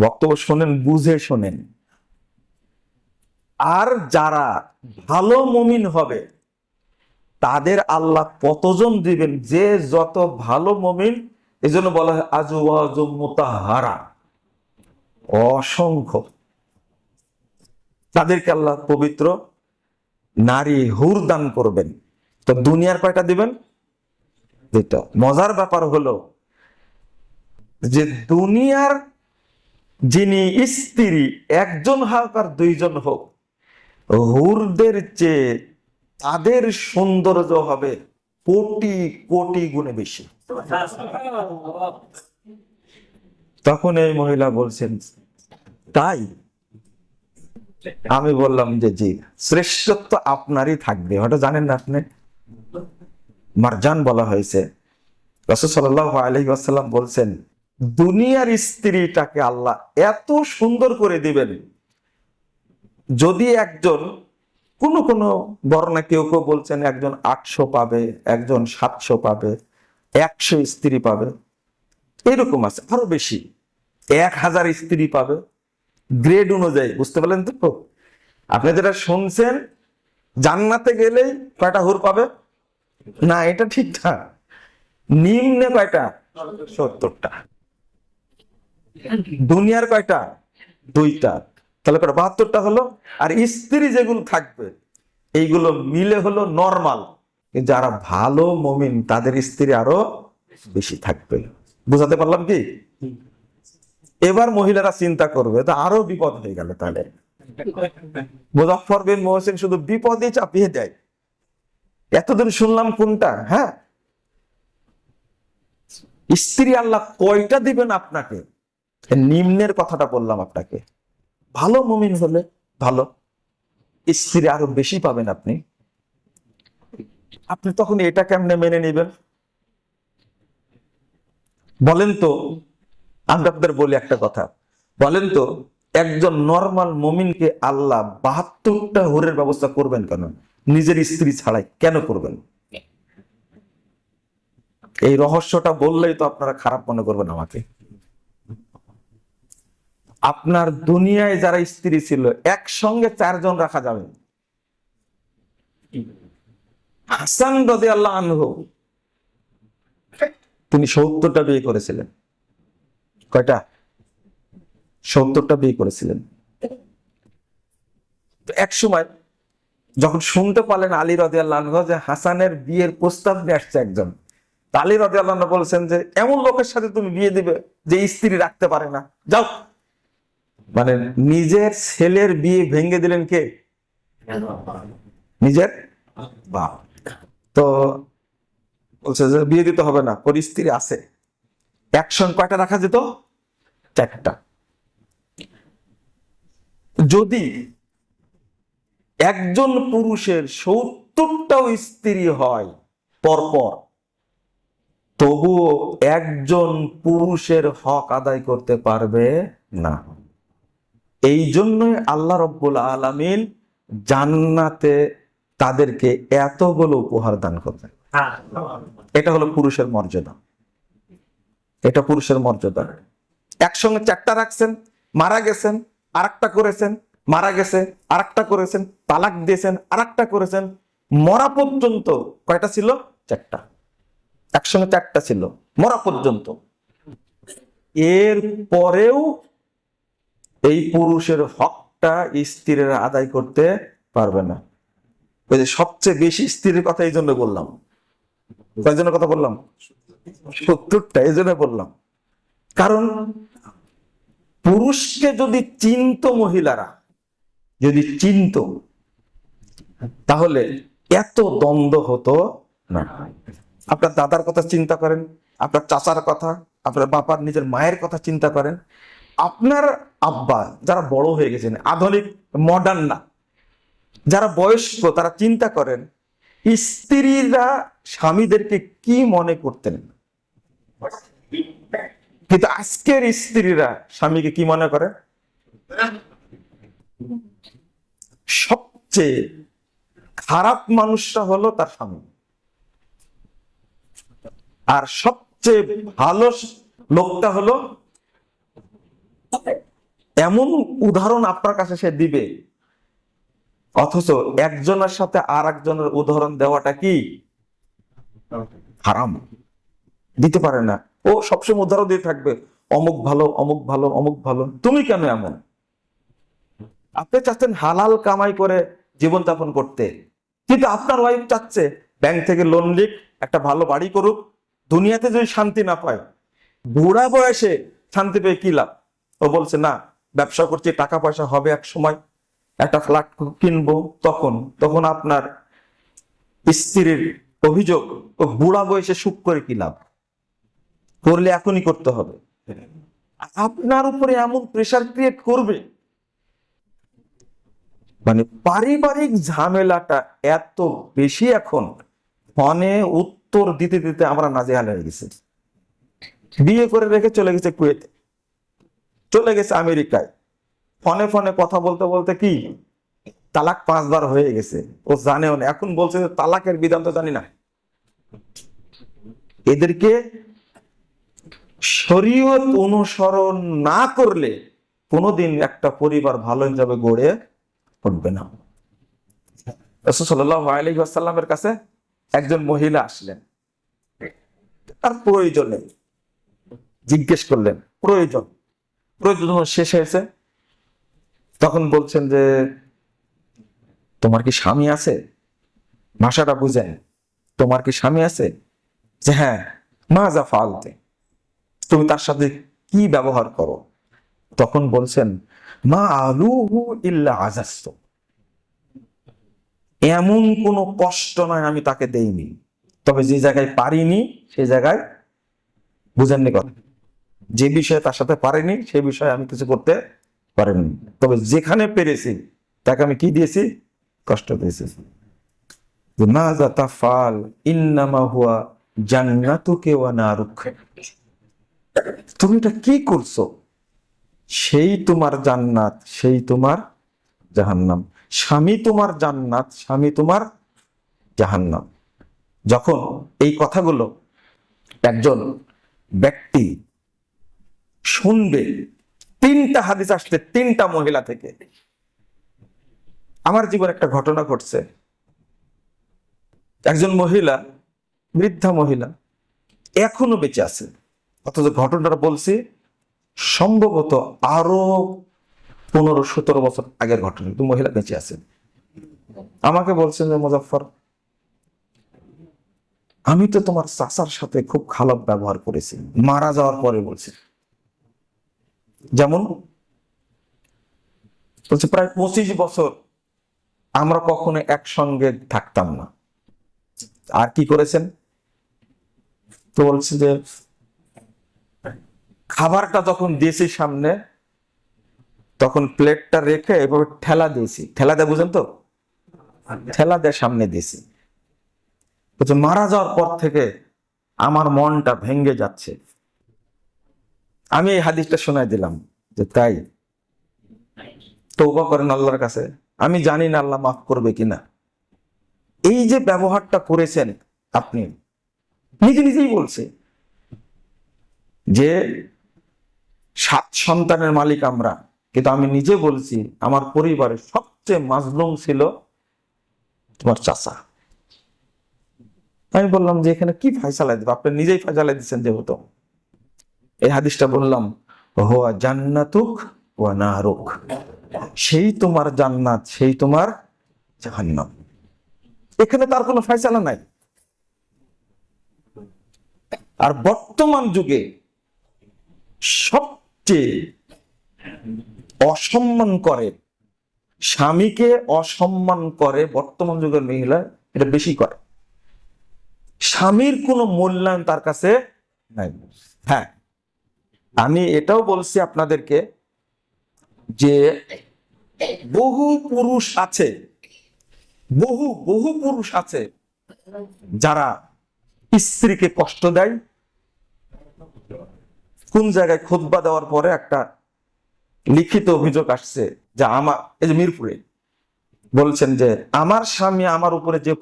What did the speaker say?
বক্তব্য শোনেন, বুঝে শোনেন। আর যারা ভালো মমিন হবে, তাদের আল্লাহ কতজন দিবেন? যে যত ভালো মমিন এই জন্য বলা হয় আজু মোতাহারা। অসংখ্য। তাদেরকে আল্লাহ পবিত্র নারী হুর দান করবেন। তো দুনিয়ার কয়টা দিবেন? মজার ব্যাপার হলো যে দুনিয়ার যিনি স্ত্রী, একজন হোক আর দুইজন হোক, হুরদের চেয়ে তাদের সৌন্দর্য হবে কোটি কোটি গুণে বেশি। তখন এই মহিলা বলছেন, তাই? আমি বললাম যে, জি, শ্রেষ্ঠত্ব আপনারই থাকবে। ওটা জানেন না আপনি। মারজান বলা হয়েছে। রসদ সাল্লাহ আলহি আসাল্লাম বলছেন দুনিয়ার স্ত্রীটাকে আল্লাহ এত সুন্দর করে দিবেন, যদি একজন, কোন কোন বর্ণা কেউ কেউ বলছেন একজন আটশো পাবে, একজন সাতশো পাবে, একশো স্ত্রী পাবে, এরকম আছে, আরও বেশি, এক হাজার স্ত্রী পাবে গ্রেড অনুযায়ী, বুঝতে পারলেন তো? আপনি যেটা শুনছেন, জান্নাতে গেলেই কয়টা হুর পাবে? না, এটা ঠিকঠাক নিম্নে কয়টা? সত্তরটা। দুনিয়ার কয়টা? দুইটা। তাহলে বাহাত্তরটা হলো। আর স্ত্রী যেগুলো থাকবে, এইগুলো মিলে হলো নর্মাল যারা ভালো মমিন, তাদের স্ত্রী আরও বেশি থাকবে। বুঝাতে পারলাম কি? এবার মহিলারা চিন্তা করবে, তা আরও বিপদ হয়ে গেল তাহলে। মুজফর বিন মোহসিন শুধু বিপদে চাপিয়ে দেয়। এতদিন শুনলাম কোনটা? হ্যাঁ? স্ত্রী আল্লাহ কয়টা দিবেন আপনাকে? নিম্নের কথাটা বললাম আপনাকে। ভালো মুমিন হলে ভালো। স্ত্রী আরও বেশি পাবেন আপনি। আপনি তখন এটা কেমনে মেনে নেবেন? বলেন তো, আমি আপনাদের বলি একটা কথা। বলেন তো, একজন নর্মাল মমিনকে আল্লাহ বাহাত্তরটা হোরের ব্যবস্থা করবেন কেন? নিজের স্ত্রী ছাড়াই কেন করবেন? এই রহস্যটা বললেই তো আপনারা খারাপ মনে করবেন আমাকে। আপনার দুনিয়ায় যারা স্ত্রী ছিল, একসঙ্গে চারজন রাখা যাবে। হাসান রদে আল্লাহ আনহু, তিনি সত্তরটা বিয়ে করেছিলেন। কয়টা? সত্তরটা বিয়ে করেছিলেন। এক সময় যখন শুনতে পারলেন আলী রদি আল্লাহ যে হাসানের বিয়ের প্রস্তাব নিয়ে আসছে একজন আলী রদি আল্লাহ বলছেন যে, এমন লোকের সাথে তুমি বিয়ে দিবে যে স্ত্রী রাখতে পারে না। যাও। মানে নিজের ছেলের বিয়ে ভেঙে দিলেন কে? নিজের বাপ। তো বলছে যে বিয়ে দিতে হবে না স্ত্রী আছে। একসঙ্গে কয়টা রাখা যেত? চারটা। যদি একজন পুরুষের সত্তরটাও স্ত্রী হয় পরপর, তবুও একজন পুরুষের হক আদায় করতে পারবে না। এই জন্যই আল্লাহ রব্বুল আলমিন জান্নাতে তাদেরকে এতগুলো উপহার দান করবেন এটা হলো পুরুষের মর্যাদা। এটা পুরুষের মর্যাদা। একসঙ্গে চারটা রাখছেন, মারা গেছেন, আরেকটা করেছেন, মারা গেছে, আরেকটা করেছেন, তালাক দিয়েছেন, আরেকটা করেছেন, মরা পর্যন্ত কয়টা ছিল? চারটা। একসঙ্গে চারটা ছিল, মরা পর্যন্ত। এর পরেও এই পুরুষের হকটা স্ত্রীরা আদায় করতে পারবে না। ওই যে সবচেয়ে বেশি স্ত্রীর কথা এই জন্য বললাম। কথা বললাম? সত্তরটা, এই জন্য বললাম। কারণ পুরুষকে যদি চিনত মহিলারা, যদি চিনত, তাহলে এত দ্বন্দ্ব হতো না। আপনার দাদার কথা চিন্তা করেন, আপনার চাচার কথা, আপনার বাবার নিজের মায়ের কথা চিন্তা করেন আপনার আব্বা যারা বড় হয়ে গেছেন, আধুনিক মডার্ন না, যারা বয়স্ক, তারা চিন্তা করেন, স্ত্রীরা স্বামীদেরকে কি মনে করতেন? কিন্তু আজকের স্ত্রীরা স্বামীকে কি মনে করে? সবচেয়ে খারাপ মানুষটা হলো তার স্বামী। আর সবচেয়ে ভালো লোকটা হলো এমন উদাহরণ আপনার কাছে সে দিবে? অথচ একজনের সাথে আর একজনের উদাহরণ দেওয়াটা কি? হারাম। দিতে পারে না। ও সবসময় উদাহরণ দিয়ে থাকবে, অমুক ভালো অমুক ভালো অমুক ভালো। তুমি কেন এমন? আপনি চাচ্ছেন হালাল কামাই করে জীবনযাপন করতে। কিন্তু আপনার ওয়াইফ চাচ্ছে, ব্যাংক থেকে লোন লিক, একটা ভালো বাড়ি করুক। দুনিয়াতে যদি শান্তি না পায়, বুড়া বয়সে শান্তি পেয়ে কি লাভ? ও বলছে, না, ব্যবসা করছি টাকা পয়সা হবে এক সময়। একটা ফ্ল্যাট কিনবো তখন। তখন আপনার স্ত্রীর অভিযোগ বুড়া বয়সে সুখ করে কি লাভ? করলে এখনই করতে হবে। আপনার উপরে এমন প্রেশার ক্রিয়েট করবে। মানে পারিবারিক ঝামেলাটা এত বেশি এখন, ফোনে উত্তর দিতে দিতে আমরা নাজেহাল হয়ে গেছি। বিয়ে করে রেখে চলে গেছে কুয়েতে। চলে গেছে আমেরিকায়। ফোনে ফোনে কথা বলতে বলতে কি? তালাক পাঁচবার হয়ে গেছে। ও জানেও না। এখন বলছে যে তালাকের বিধান তো জানি না। এদেরকে শরীয়ত অনুসরণ না করলে কোনোদিন একটা পরিবার ভালো হিসাবে গড়ে উঠবে না। আসাল্লামের কাছে একজন মহিলা আসলেন। তার প্রয়োজনে জিজ্ঞেস করলেন, প্রয়োজন? শেষ হয়েছে, তখন বলছেন যে, তোমার কি স্বামী আছে? ভাষাটা বুঝেন। তোমার কি স্বামী আছে? যে হ্যাঁ মা তুমি তার সাথে কি ব্যবহার করো? তখন বলছেন, মা আলুহু ইল্লা আজাস্ত। এমন কোনো কষ্ট নয় আমি তাকে দেইনি। তবে যে জায়গায় পারিনি সেই জায়গায় বুঝেননি কথা। যে বিষয়ে তার সাথে পারেনি সেই বিষয়ে আমি কিছু করতে পারিনি। তবে যেখানে পেরেছি, তাকে আমি কি দিয়েছি? কষ্ট দিয়েছি। না যাতা ফাল, ইন্নামা হুয়া জান্নাতুকে ওয়া নারুক। তুমি এটা কি করছ? সেই তোমার জান্নাত, সেই তোমার জাহান্নাম। স্বামী তোমার জান্নাত, স্বামী তোমার জাহান্নাম। যখন এই কথাগুলো একজন ব্যক্তি শুনবে। তিনটা হাদিস আসছে তিনটা মহিলা থেকে। আমার জীবনে একটা ঘটনা ঘটছে। একজন মহিলা, বৃদ্ধা মহিলা, এখনও বেঁচে আছে। অথচ ঘটনাটা বলছি, সম্ভবত আরও পনেরো সতেরো বছর আগের ঘটনা, কিন্তু মহিলা বেঁচে আছে। আমাকে বলছেন যে মুজাফর আমি তো তোমার চাচার সাথে খুব খারাপ ব্যবহার করেছি। মারা যাওয়ার পরে বলছি। যেমন বলছে, প্রায় পঁচিশ বছর আমরা কখনো একসঙ্গে থাকতাম না। আর কি করেছেন? তো বলছে যে, খাবারটা যখন দিয়েছি সামনে, তখন প্লেটটা রেখে এভাবে ঠেলা দিয়েছি। ঠেলা দেয় বুঝেন তো? ঠেলা দিয়ে সামনে দিয়েছি। বলছে, মারা যাওয়ার পর থেকে আমার মনটা ভেঙ্গে যাচ্ছে। আমি এই হাদিসটা শোনাই দিলাম যে তাই তৌবা করেন আল্লাহর কাছে। আমি জানি না আল্লাহ মাফ করবে কিনা। এই যে ব্যবহারটা করেছেন আপনি, নিজে নিজেই বলছে যে সাত সন্তানের মালিক আমরা, কিন্তু আমি নিজে বলছি আমার পরিবারের সবচেয়ে মাজলুম ছিল তোমার চাচা। আমি বললাম যে এখানে কি ফাইসালা দেবো? আপনি নিজেই ফাইসালা দিচ্ছেন যেহেতু। এই হাদিসটা বললাম, হোয়া জান্নাতুক ওয়া নারুক। সেই তোমার জান্নাত, সেই তোমার জাহান্নাম। এখানে তার কোনো ফয়সালা নাই। আর বর্তমান যুগে সবচেয়ে অসম্মান করে, স্বামীকে অসম্মান করে বর্তমান যুগের মহিলা, এটা বেশি করে। স্বামীর কোনো মূল্যায়ন তার কাছে নাই। হ্যাঁ আমি এটাও বলছি আপনাদেরকে যে বহু পুরুষ আছে, বহু বহু পুরুষ আছে যারা স্ত্রীকে কষ্ট দেয়। কোন জায়গায় খোদবা দেওয়ার পরে একটা লিখিত অভিযোগ আসছে যে আমার এই যে মিরপুরে বলছেন যে আমার স্বামী আমার উপরে যে